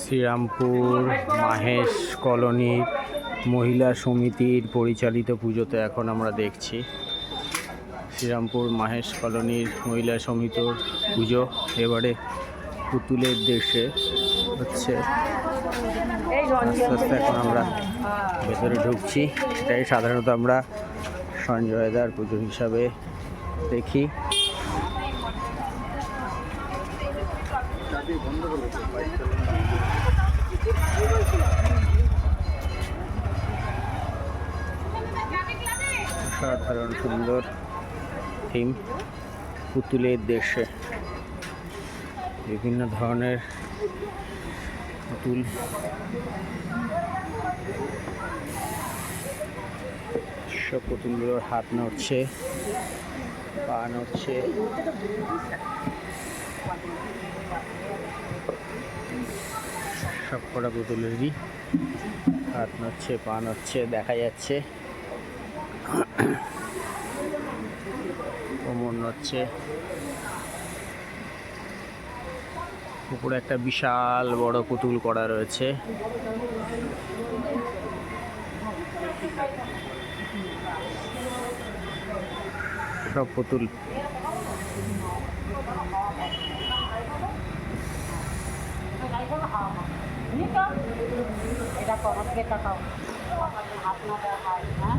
শ্রীরামপুর মাহেশ কলোনির মহিলা সমিতির পরিচালিত পুজোতে এখন আমরা দেখছি শ্রীরামপুর মাহেশ কলোনির মহিলা সমিতির পুজো। এবারে পুতুলের দেশে হচ্ছে। আস্তে আস্তে এখন আমরা ভেতরে ঢুকছি। এটাই সাধারণত আমরা সঞ্জয়দার পুজো হিসাবে দেখি। সাধারণ সুন্দর থিম পুতুলের দেশে। বিভিন্ন ধরনের পুতুল। সব পুতুলগুলোর হাত নড়ছে পা নড়ছে। সব কটা পুতুলেরই হাত নড়ছে, পা নড়ছে, দেখা যাচ্ছে। কোমর নড়ছে। উপরে একটা বিশাল বড় পুতুল করা রয়েছে। সব পুতুল। Dito. Ay, dako. Mas kita ko. Lahat na dahay. Ha?